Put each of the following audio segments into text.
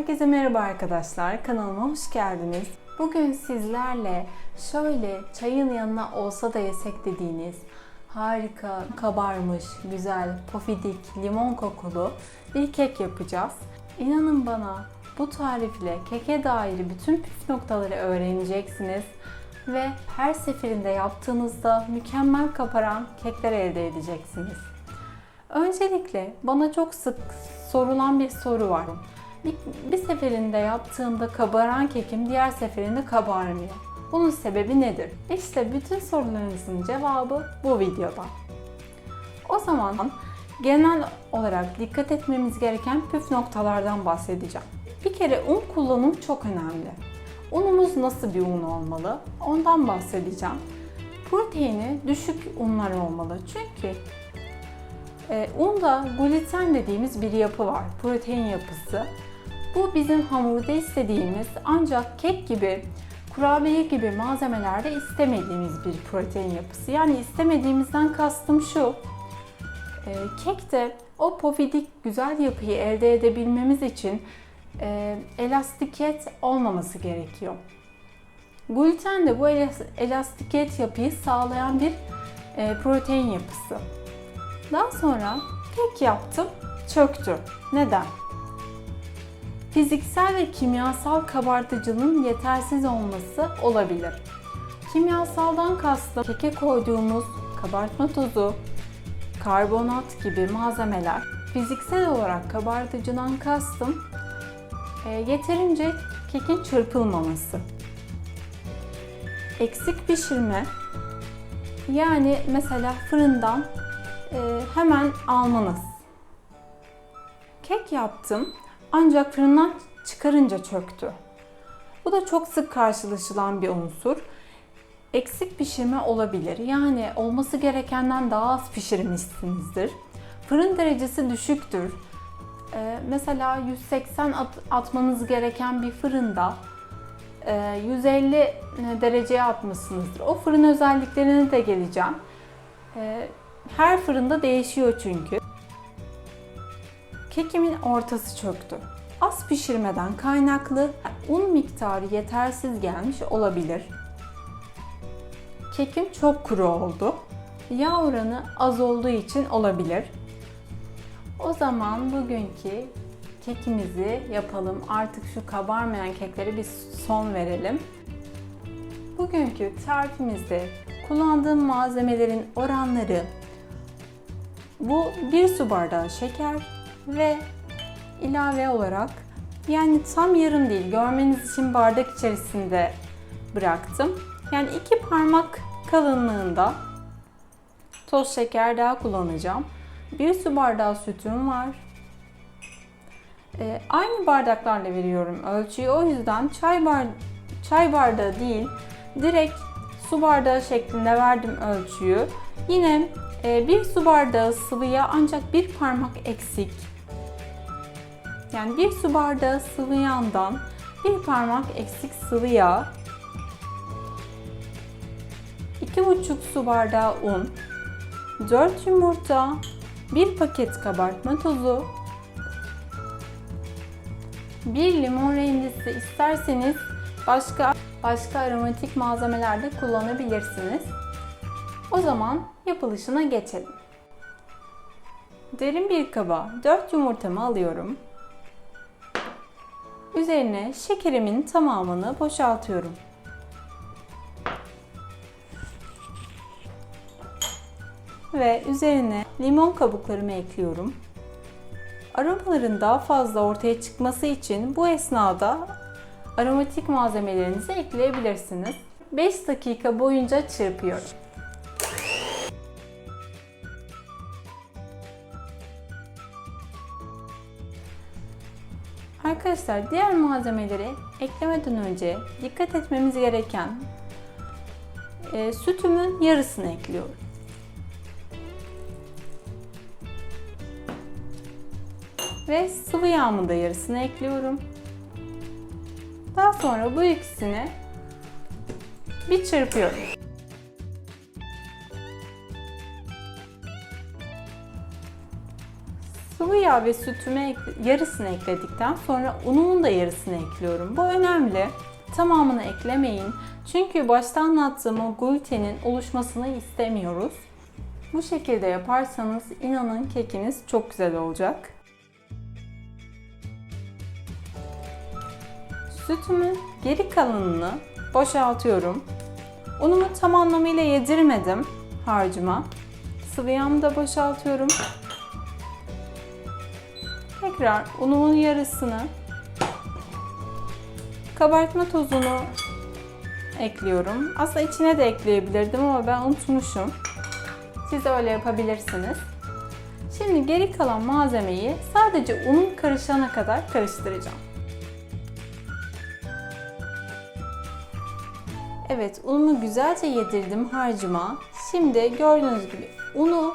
Herkese merhaba arkadaşlar. Kanalıma hoş geldiniz. Bugün sizlerle şöyle çayın yanına olsa da yesek dediğiniz harika, kabarmış, güzel, pofidik, limon kokulu bir kek yapacağız. İnanın bana bu tarifle keke dair bütün püf noktaları öğreneceksiniz ve her seferinde yaptığınızda mükemmel kaparan kekler elde edeceksiniz. Öncelikle bana çok sık sorulan bir soru var. Bir, bir seferinde yaptığımda kabaran kekim diğer seferinde kabarmıyor. Bunun sebebi nedir? İşte bütün sorularınızın cevabı bu videoda. O zaman genel olarak dikkat etmemiz gereken püf noktalardan bahsedeceğim. Bir kere un kullanımı çok önemli. Unumuz nasıl bir un olmalı? Ondan bahsedeceğim. Proteini düşük unlar olmalı. Çünkü e, unda gluten dediğimiz bir yapı var. Protein yapısı. Bu bizim hamurda istediğimiz ancak kek gibi, kurabiye gibi malzemelerde istemediğimiz bir protein yapısı. Yani istemediğimizden kastım şu. E, kekte o pofidik güzel yapıyı elde edebilmemiz için e, elastikiyet olmaması gerekiyor. Gluten de bu elastikiyet yapıyı sağlayan bir e, protein yapısı. Daha sonra kek yaptım, çöktü. Neden? Fiziksel ve kimyasal kabartıcının yetersiz olması olabilir. Kimyasaldan kastım keke koyduğumuz kabartma tozu, karbonat gibi malzemeler. Fiziksel olarak kabartıcıdan kastım e, yeterince kekin çırpılmaması. Eksik pişirme yani mesela fırından e, hemen almanız. Kek yaptım ancak fırından çıkarınca çöktü. Bu da çok sık karşılaşılan bir unsur. Eksik pişirme olabilir. Yani olması gerekenden daha az pişirmişsinizdir. Fırın derecesi düşüktür. Ee, mesela 180 at, atmanız gereken bir fırında e, 150 dereceye atmışsınızdır. O fırın özelliklerine de geleceğim. E, her fırında değişiyor çünkü. Kekimin ortası çöktü. Az pişirmeden kaynaklı un miktarı yetersiz gelmiş olabilir. Kekim çok kuru oldu. Yağ oranı az olduğu için olabilir. O zaman bugünkü kekimizi yapalım. Artık şu kabarmayan keklere bir son verelim. Bugünkü tarifimizde kullandığım malzemelerin oranları bu bir su bardağı şeker ve ilave olarak yani tam yarım değil görmeniz için bardak içerisinde bıraktım. Yani iki parmak kalınlığında toz şeker daha kullanacağım. Bir su bardağı sütüm var. Ee, aynı bardaklarla veriyorum ölçüyü. O yüzden çay, bar çay bardağı değil direkt su bardağı şeklinde verdim ölçüyü. Yine e, bir su bardağı sıvıya ancak bir parmak eksik. Yani bir su bardağı sıvı yağdan bir parmak eksik sıvı yağ, 2,5 su bardağı un, 4 yumurta, 1 paket kabartma tozu, 1 limon rendesi isterseniz başka başka aromatik malzemeler de kullanabilirsiniz. O zaman yapılışına geçelim. Derin bir kaba 4 yumurtamı alıyorum. Üzerine şekerimin tamamını boşaltıyorum. Ve üzerine limon kabuklarımı ekliyorum. Aromaların daha fazla ortaya çıkması için bu esnada aromatik malzemelerinizi ekleyebilirsiniz. 5 dakika boyunca çırpıyorum. Arkadaşlar diğer malzemeleri eklemeden önce dikkat etmemiz gereken e, sütümün yarısını ekliyorum. Ve sıvı yağımın da yarısını ekliyorum. Daha sonra bu ikisini bir çırpıyorum. Sıvı yağ ve sütümü ek- yarısını ekledikten sonra unumun da yarısını ekliyorum. Bu önemli. Tamamını eklemeyin. Çünkü başta anlattığım o glutenin oluşmasını istemiyoruz. Bu şekilde yaparsanız inanın kekiniz çok güzel olacak. Sütümün geri kalanını boşaltıyorum. Unumu tam anlamıyla yedirmedim harcıma. Sıvı yağımı da boşaltıyorum. Tekrar unumun yarısını kabartma tozunu ekliyorum. Aslında içine de ekleyebilirdim ama ben unutmuşum. Siz de öyle yapabilirsiniz. Şimdi geri kalan malzemeyi sadece unun karışana kadar karıştıracağım. Evet, unumu güzelce yedirdim harcıma. Şimdi gördüğünüz gibi unu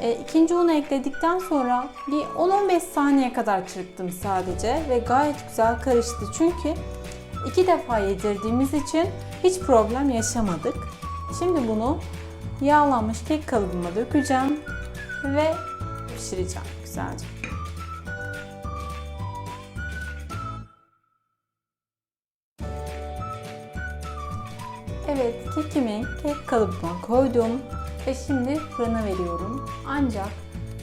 e, ikinci unu ekledikten sonra bir 10-15 saniye kadar çırptım sadece ve gayet güzel karıştı. Çünkü iki defa yedirdiğimiz için hiç problem yaşamadık. Şimdi bunu yağlanmış kek kalıbıma dökeceğim ve pişireceğim güzelce. Evet, kekimi kek kalıbıma koydum ve şimdi fırına veriyorum. Ancak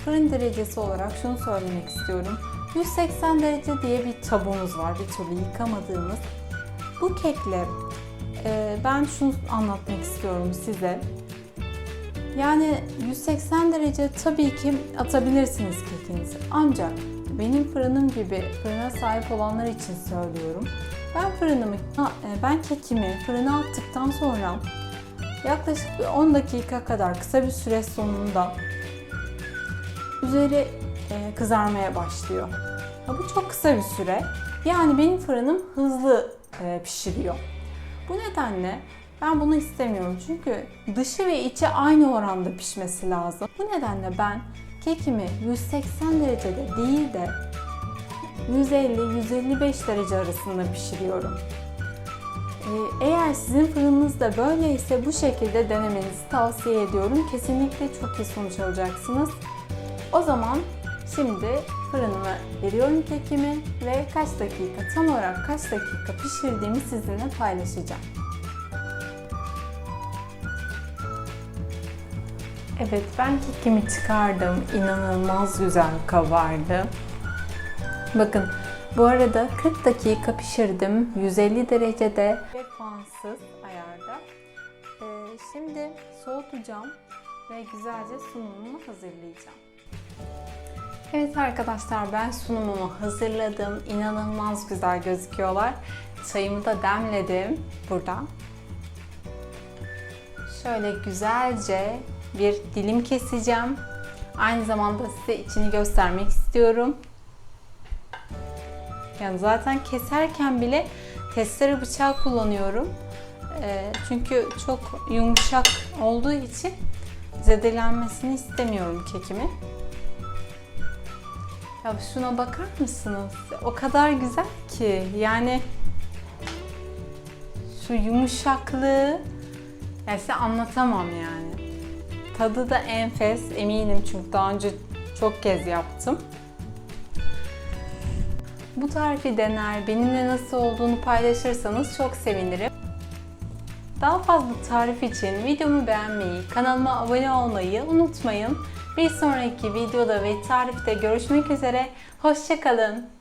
fırın derecesi olarak şunu söylemek istiyorum. 180 derece diye bir tabumuz var, bir türlü yıkamadığımız. Bu kekle e, ben şunu anlatmak istiyorum size. Yani 180 derece tabii ki atabilirsiniz kekinizi. Ancak benim fırınım gibi fırına sahip olanlar için söylüyorum. Ben fırınımı, e, ben kekimi fırına attıktan sonra yaklaşık bir 10 dakika kadar kısa bir süre sonunda üzeri e, kızarmaya başlıyor. Bu çok kısa bir süre. Yani benim fırınım hızlı e, pişiriyor. Bu nedenle ben bunu istemiyorum çünkü dışı ve içi aynı oranda pişmesi lazım. Bu nedenle ben kekimi 180 derecede değil de 150-155 derece arasında pişiriyorum. Ee, Eğer sizin fırınınız da böyleyse bu şekilde denemenizi tavsiye ediyorum. Kesinlikle çok iyi sonuç alacaksınız. O zaman şimdi fırınıma veriyorum kekimi ve kaç dakika, tam olarak kaç dakika pişirdiğimi sizinle paylaşacağım. Evet ben kekimi çıkardım. İnanılmaz güzel kabardı. Bakın bu arada 40 dakika pişirdim. 150 derecede ve fansız ayarda. Ee, şimdi soğutacağım ve güzelce sunumumu hazırlayacağım. Evet arkadaşlar ben sunumumu hazırladım. İnanılmaz güzel gözüküyorlar. Çayımı da demledim burada. Şöyle güzelce bir dilim keseceğim. Aynı zamanda size içini göstermek istiyorum. Yani zaten keserken bile testere bıçağı kullanıyorum. Ee, çünkü çok yumuşak olduğu için zedelenmesini istemiyorum kekimi. Ya şuna bakar mısınız? O kadar güzel ki. Yani şu yumuşaklığı yani size anlatamam yani. Tadı da enfes eminim çünkü daha önce çok kez yaptım. Bu tarifi dener, benimle nasıl olduğunu paylaşırsanız çok sevinirim. Daha fazla tarif için videomu beğenmeyi, kanalıma abone olmayı unutmayın. Bir sonraki videoda ve tarifte görüşmek üzere. Hoşçakalın.